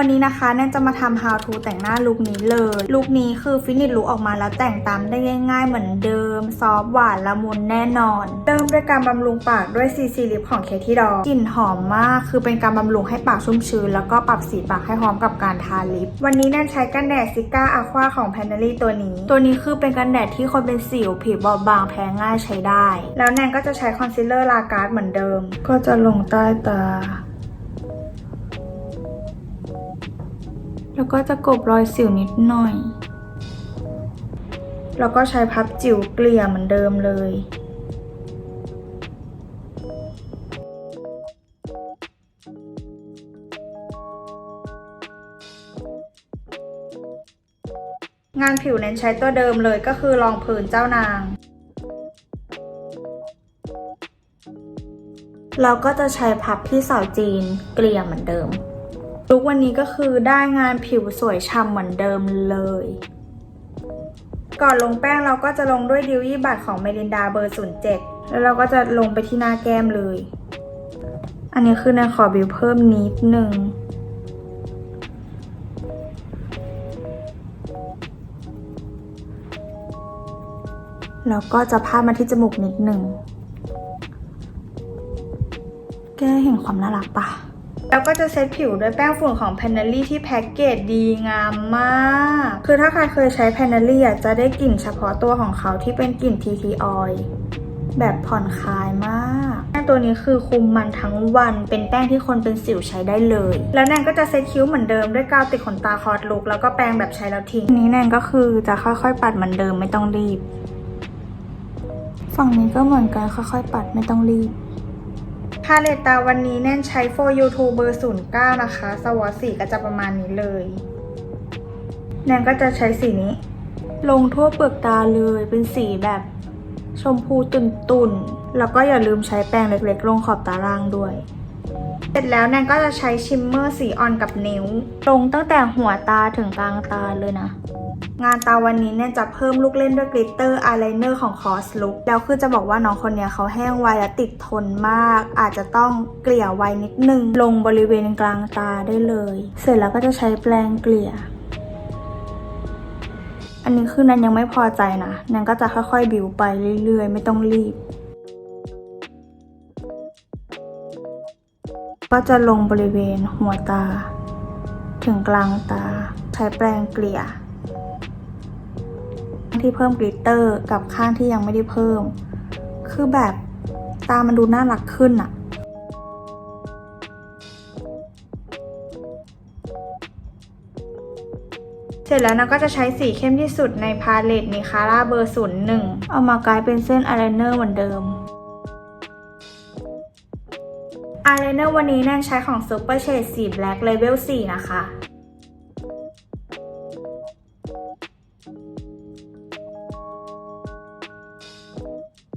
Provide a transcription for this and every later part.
วันนี้นะคะแนนจะมาทำ how to แต่งหน้าลุคนี้เลย ลุคนี้คือฟินิชลุคออกมาแล้วแต่งตามได้ง่าย ๆ เหมือนเดิม ซอฟหวานละมุนแน่นอน เริ่มด้วยการบำรุงปากด้วย CC Lip ของเคที่ดอกลิ่นหอมมาก คือเป็นการบำรุงให้ปากชุ่มชื้น แล้วก็ปรับสีปากให้พร้อมกับการทาลิป วันนี้แนนใช้กันแดดซิก้าอะควาของ p a n e l y ตัวนี้ ตัวนี้คือเป็นกันแดดที่คนเป็นสิวผิวบอบบางแพ้ง่ายใช้ได้ แล้วแนนก็จะใช้คอนซีลเลอร์ลาการ์ดเหมือนเดิม ก็จะลงใต้ตา แล้วก็จะกบรอยสิวนิดหน่อย แล้วก็ใช้พับจิ๋วเกลี่ยเหมือนเดิมเลยงานผิวเน้นใช้ตัวเดิมเลยก็คือรองพื้นเจ้านาง เราก็จะใช้พับที่เสาจีนเกลี่ยเหมือนเดิม ลุกวันนี้ก็คือได้งานผิวสวยฉ่ำเหมือนเดิมเลย ก่อนลงแป้งเราก็จะลงด้วยดิวยี่บัตของเมลินดาเบอร์ 07 แล้วเราก็จะลงไปที่หน้าแก้มเลย อันนี้คือในขอบิวเพิ่มนิดหนึ่งแล้วก็จะพาดมาที่จมูกนิดหนึ่ง แก้เห็นความน่ารักปะ แล้วก็จะเซตผิวด้วยแป้งฝุ่นของ p a n e l y ที่แพ็กเกจดีงามมาก คือถ้าใครเคยใช้ p a n e l y อะจะได้กลิ่นเฉพาะตัวของเขาที่เป็นกลิ่น TT Oil แบบผ่อนคลายมากแป้งตัวนี้คือคุมมันทั้งวัน เป็นแป้งที่คนเป็นสิวใช้ได้เลย แล้วแนนก็จะเซตคิ้วเหมือนเดิมด้วยกาวติดขนตาคอร์ดลุกแล้วก็แปรงแบบใช้แล้วทิ้งอันนี้แนนก็คือจะค่อยๆ ปัดเหมือนเดิมไม่ต้องรีบ ฝั่งนี้ก็เหมือนกันค่อยๆ ปัดไม่ต้องรีบ พาเลตตาวันนี้แน่นใช้ for YouTube เบอร์ 09 นะคะ สวอตสีก็จะประมาณนี้เลย แนนก็จะใช้สีนี้ ลงทั่วเปลือกตาเลยเป็นสีแบบชมพูตุ่นๆ แล้วก็อย่าลืมใช้แปรงเล็กๆ ลงขอบตาล่างด้วย เสร็จแล้วแนนก็จะใช้ชิมเมอร์สีอ่อนกับนิ้ว ลงตั้งแต่หัวตาถึงกลางตาเลยนะ งานตาวันนี้เนี่ยจะเพิ่มลูกเล่นด้วยกลิตเตอร์อายไลเนอร์ของคอสลุกแล้วคือจะบอกว่าน้องคนเนี้ยเขาแห้งไวและติดทนมาก อาจจะต้องเกลี่ยไวนิดนึง ลงบริเวณกลางตาได้เลย เสร็จแล้วก็จะใช้แปรงเกลี่ย อันนี้คือนันยังไม่พอใจนะนันก็จะค่อยๆบิวไปเรื่อยๆ ไม่ต้องรีบก็จะลงบริเวณหัวตา ถึงกลางตา ใช้แปรงเกลี่ย ที่เพิ่มกลิตเตอร์กับข้างที่ยังไม่ได้เพิ่ม คือแบบตามันดูน่ารักขึ้นอะเสร็จแล้วนะก็จะใช้สีเข้มที่สุดในพาเลตนิคาร่าเบอร์ศูนย์หนึ่งเอามากลายเป็นเส้นอายไลเนอร์เหมือนเดิมอายไลเนอร์วันนี้แนนใช้ของ Super Shade สี Black Level 4 นะคะ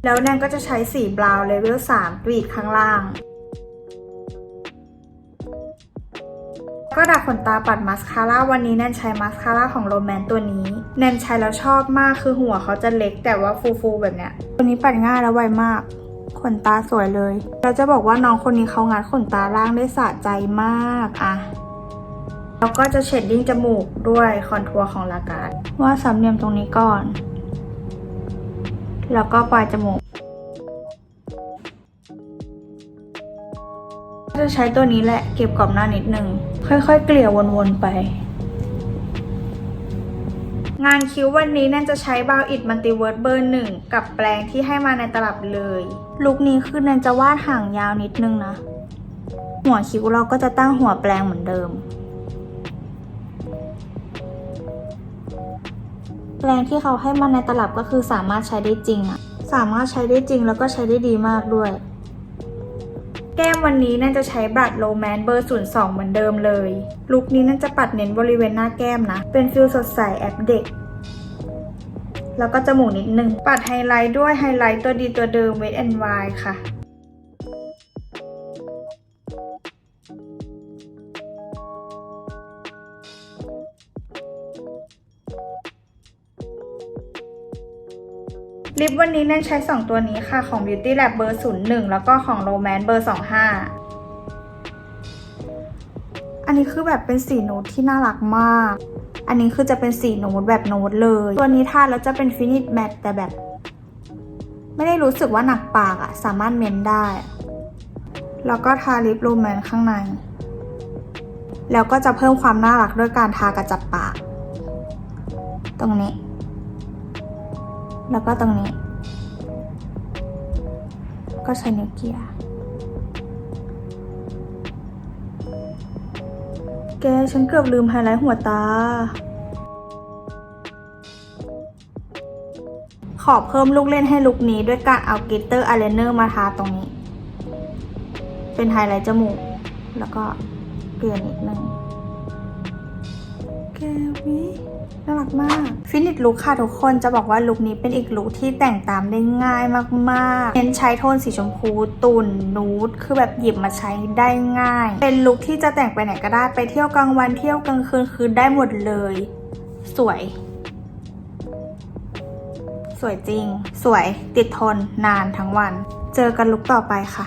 แล้วแนนก็จะใช้สีบราวน์เลเวล3กรีดข้างล่าง ก็ดัดขนตาปัดมาสคาร่าวันนี้แนนใช้มาสคาร่าของโรแมนตัวนี้ แนนใช้แล้วชอบมากคือหัวเขาจะเล็กแต่ว่าฟูๆแบบเนี้ย ตัวนี้ปัดง่ายแล้วไวมาก ขนตาสวยเลย เราจะบอกว่าน้องคนนี้เขางัดขนตาล่างได้สะใจมากอะแล้วก็จะเชดดิ้งจมูกด้วยคอนทัวร์ของลาการ์ดว่าดสามเหลี่ยมตรงนี้ก่อน แล้วก็ปลายจมูกจะใช้ตัวนี้แหละเก็บกรอบหน้านิดนึง ค่อยๆ เกลี่ยวนๆไป งานคิ้ววันนี้แน่นจะใช้บาวอิดมัลติเวิร์ดเบอร์หนึ่งกับแปรงที่ให้มาในตลับเลย ลุคนี้คือแนนจะวาดห่างยาวนิดนึงนะ หัวคิ้วเราก็จะตั้งหัวแปรงเหมือนเดิม แปรงที่เขาให้มาในตลับก็คือสามารถใช้ได้จริงอะสามารถใช้ได้จริงแล้วก็ใช้ได้ดีมากด้วย แก้มวันนี้น่าจะใช้บรัดโรแมนเบอร์02เหมือนเดิมเลย ลุคนี้น่าจะปัดเน้นบริเวณหน้าแก้มนะ เป็นฟิลสดใสแอบเด็ก แล้วก็จมูกนิดนึง ปัดไฮไลท์ด้วยไฮไลท์ตัวดีตัวเดิมเวทแอนวายค่ะ ลิปวันนี้แน่นใช้ 2 ตัวนี้ค่ะ ของ Beauty Lab เบอร์ 01 แล้วก็ของ Romance เบอร์ 25อัอันนี้คือแบบเป็นสีนูดที่น่ารักมาก อันนี้คือจะเป็นสีนูดแบบนูดเลย ตัวนี้ทาแล้วจะเป็นฟินิชแมตแต่แบบ ไม่ได้รู้สึกว่าหนักปากอะสามารถเมนได้ แล้วก็ทาลิปโรแมนข้างใน แล้วก็จะเพิ่มความน่ารักด้วยการทากระจับปาก ตรงนี้ แล้วก็ตรงนี้ ก็ใช้นิ้วเกียร์แกฉันเกือบลืมไฮไลท์หัวตา ขอเพิ่มลูกเล่นให้ลุคนี้ด้วยการเอากลิตเตอร์อายไลเนอร์มาทาตรงนี้ เป็นไฮไลท์จมูก แล้วก็เกลี่ยนิดนึง กวิน่ารักมากฟินิชลุคค่ะทุกคนจะบอกว่าลุคนี้เป็นอีกลุคที่แต่งตามได้ง่ายมากๆเน้นใช้โทนสีชมพูตุ่นนูดคือแบบหยิบมาใช้ได้ง่าย เป็นลุคที่จะแต่งไปไหนก็ได้ไปเที่ยวกลางวันเที่ยวกลางคืนคือได้หมดเลย สวย สวยจริง สวยติดทนนานทั้งวัน เจอกันลุคต่อไปค่ะ